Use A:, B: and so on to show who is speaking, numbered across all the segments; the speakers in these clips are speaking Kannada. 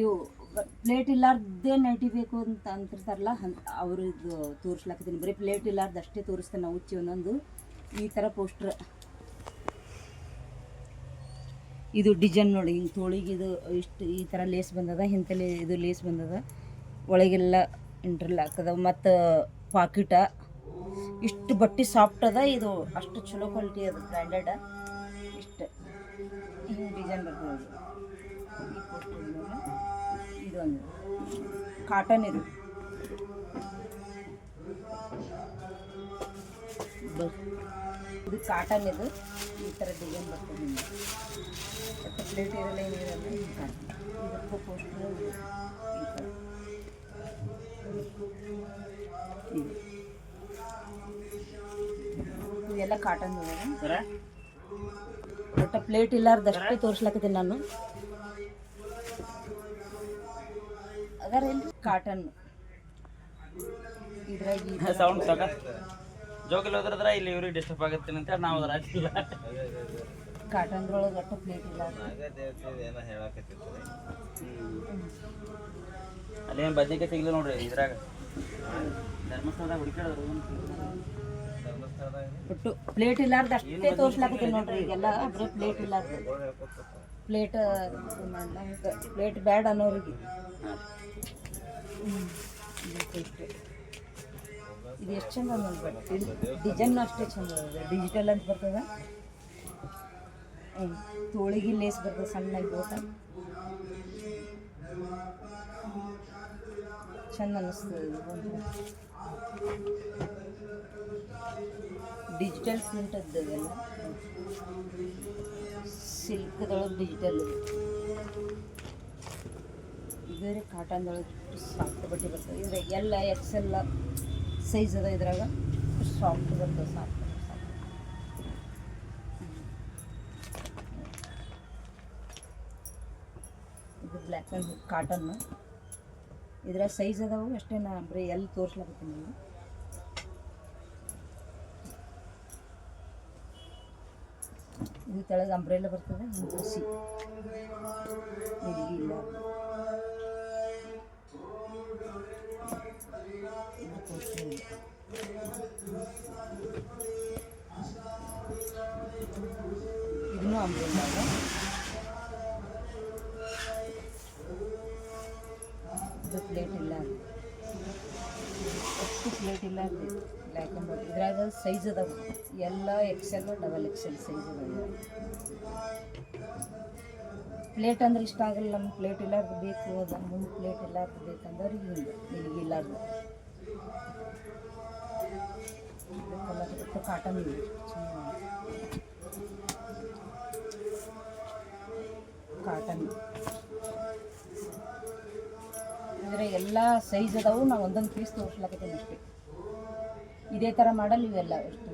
A: ಇವು ಪ್ಲೇಟ್ ಇಲ್ಲಾರ್ದೇ ನೈಟಿ ಬೇಕು ಅಂತ ಅಂತಿರ್ತಾರಲ್ಲ ಅವ್ರದ್ದು ತೋರಿಸ್ಲಾಕತ್ತೀನಿ. ಬರೀ ಪ್ಲೇಟ್ ಇಲ್ಲಾರ್ದು ಅಷ್ಟೇ ತೋರಿಸ್ತೇನೆ ನಾವು ಉಚ್ಚಿ ಒಂದೊಂದು. ಈ ಥರ ಪೋಸ್ಟ್ರ್. ಇದು ಡಿಸೈನ್ ನೋಡಿ, ಹಿಂಗೆ ತೋಳಿಗೆ ಇದು ಇಷ್ಟು ಈ ಥರ ಲೇಸ್ ಬಂದದ ಇಂಥಲ್ಲಿ ಇದು ಲೇಸ್ ಬಂದದ. ಒಳಗೆಲ್ಲ ಇಂಟ್ರಲ್ ಹಾಕದ ಮತ್ತು ಪಾಕಿಟ. ಇಷ್ಟು ಬಟ್ಟೆ ಸಾಫ್ಟ್ ಅದ, ಇದು ಅಷ್ಟು ಚಲೋ ಕ್ವಾಲಿಟಿ ಅದು ಬ್ರ್ಯಾಂಡೆಡ್ ಇಷ್ಟು. ಹಿಂಗೆ ಡಿಸೈನ್ ಬರ್ತದೆ ಇದೊಂದು ಕಾಟನ್ ಇದು. ಇದು ಕಾಟನ್ ಇದು. ಈ ಥರ ಡಿಸೈನ್ ಬರ್ತದೆ ನಿಮಗೆ. ಮತ್ತು ಪ್ಲೇಟ್ ಇರಲ್ಲ ಏನಿರಲ್ಲ ಕಾಟನ್ ಇದಕ್ಕೂ ಪೋಸ್ಟ್ ಈ ಥರ ಇದು. ಇದೆಲ್ಲ ಕಾಟನ್
B: ಸರ?
A: ಒಟ್ಟು ಪ್ಲೇಟ್ ಇಲ್ಲಾರ್ದಷ್ಟೇ ತೋರಿಸ್ಲಾಕತ್ತೀನಿ ನಾನು. ಅದರೇನು ಕಾಟನ್ ಇದ್ರಾಗ ಈ ಥರ
B: ಸೌಂಡ್ ಸಾಕ ಜೋಕಲ್ಲಿ ಹೋದ್ರದ್ರ ಇಲ್ಲಿ ಇವ್ರಿಗೆ ಡಿಸ್ಟರ್ಬ್ ಆಗುತ್ತೆ ಅಂತ ನಾವು ಅದ್ರ ಹಾಕಿಲ್ಲ
A: ಕಾಟನ್ದ್ರೊಳಗೆ ಒಟ್ಟು ಪ್ಲೇಟ್ ಇಲ್ಲ
B: ಅಲ್ಲೇನು ಬದ್ನಿಕಾಯಿ ಸಿಗ್ಲಿಲ್ಲ ನೋಡ್ರಿ ಇದ್ರಾಗ ಧರ್ಮಸ್ಥಳದಾಗ ಹುಡುಕಾಡಿದ್ರು
A: ಒಟ್ಟು ಪ್ಲೇಟ್ ಇಲ್ಲಾರ್ದು ಅಷ್ಟೇ ತೋರಿಸ್ಲಾಕತ್ತೀನಿ ನೋಡ್ರಿ ಈಗೆಲ್ಲ ಬರೀ ಪ್ಲೇಟ್ ಇಲ್ಲಾರ್ದು ಪ್ಲೇಟ್ ಪ್ಲೇಟ್ ಬ್ಯಾಡ ಅನ್ನೋರಿಗೆ. ಇದು ಎಷ್ಟು ಚಂದ ನೋಡಿ ಬಟ್ಟೆ ಡಿಸೈನ್ ಅಷ್ಟೇ ಚಂದ ಇದೆ ಡಿಜಿಟಲ್ ಅಂತ ಬರ್ತದ? ತೋಳಿಗೆ ಲೇಸ್ ಬರ್ತದೆ ಸಣ್ಣ ಬೋಟ ಚಂದ ಅನ್ನಿಸ್ತದೆ ಡಿಜಿಟಲ್ ಪ್ರಿಂಟದ್ದು ಅದ್ದವೆಲ್ಲ ಸಿಲ್ಕ್ದೊಳಗೆ ಡಿಜಿಟಲ್ ಬೇರೆ ಕಾಟನ್ದೊಳಗೆ ಸಾಫ್ಟ್ ಬಟ್ಟೆ ಬರ್ತದೆ. ಇದ್ರಾಗ ಎಲ್ಲ ಎಕ್ಸ್ ಎಲ್ಲ ಸೈಜ್ ಅದ ಇದ್ರಾಗ ಸಾಫ್ಟ್ ಬರ್ತದೆ ಸಾಫ್ಟ್ ಇದು ಬ್ಲ್ಯಾಕ್ ಕಾಟನ್ ಇದ್ರಾಗ ಸೈಜ್ ಅದಾವು ಅಷ್ಟೇ ನಾ ಬರೀ ಎಲ್ಲಿ ತೋರಿಸ್ಲಾಕತ್ತೀನಿ ನಿಮಗೆ ಇದು ಕೆಳಗೆ ಅಂಬ್ರೆಲ್ಲ ಬರ್ತದೆ ಹಿಂಗೆ ಹಸಿ ನಿಲುಗಿ ಇಲ್ಲ ಇದು ತೋರಿಸ್ತೀನಿ ಇಲ್ಲಿ. ಇದನ್ನು ಅಂಬ್ರೆಲ್ಲ ಅದ ಇದು ಪ್ಲೇಟ್ ಇಲ್ಲ ಎಷ್ಟು ಪ್ಲೇಟ್ ಇಲ್ಲ ಅಂತ ವೈಟ್ ಇದ್ರಾಗ ಸೈಜ್ ಅದಾವ. ಎಲ್ಲ ಎಕ್ಸೆಲ್ ಡಬಲ್ ಎಕ್ಸೆಲ್ ಸೈಜ್ ಅದಾವ. ಪ್ಲೇಟ್ ಅಂದ್ರೆ ಇಷ್ಟ ಆಗಲ್ಲ ನಮ್ಮ ಪ್ಲೇಟ್ ಇಲ್ಲಾರ್ದು ಬೇಕು, ಅದು ಮುಂದೆ ಪ್ಲೇಟ್ ಇಲ್ಲಾರ್ದು ಬೇಕಂದ್ರೆ ಹಿಂಗೆ ನಿನಗೆ ಇಲ್ಲಾರ್ದು. ಕಾಟನ್ ಕಾಟನ್ ಅಂದರೆ ಎಲ್ಲ ಸೈಜ್ ಅದಾವು, ನಾವು ಒಂದೊಂದು ಪೀಸ್ ತೋರಿಸ್ಲಾಕತ್ತೀನಿ ಅಷ್ಟೇ. ಇದೇ ಥರ ಮಾಡಲ್ ಇವೆಲ್ಲ ಎಷ್ಟು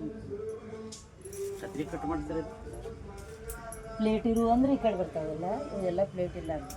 A: ಪ್ಲೇಟ್ ಇರು ಅಂದ್ರೆ ಈ ಕಡೆ ಬರ್ತಾವಲ್ಲ ಇವೆಲ್ಲ ಪ್ಲೇಟ್ ಇಲ್ಲ ಅಂತ.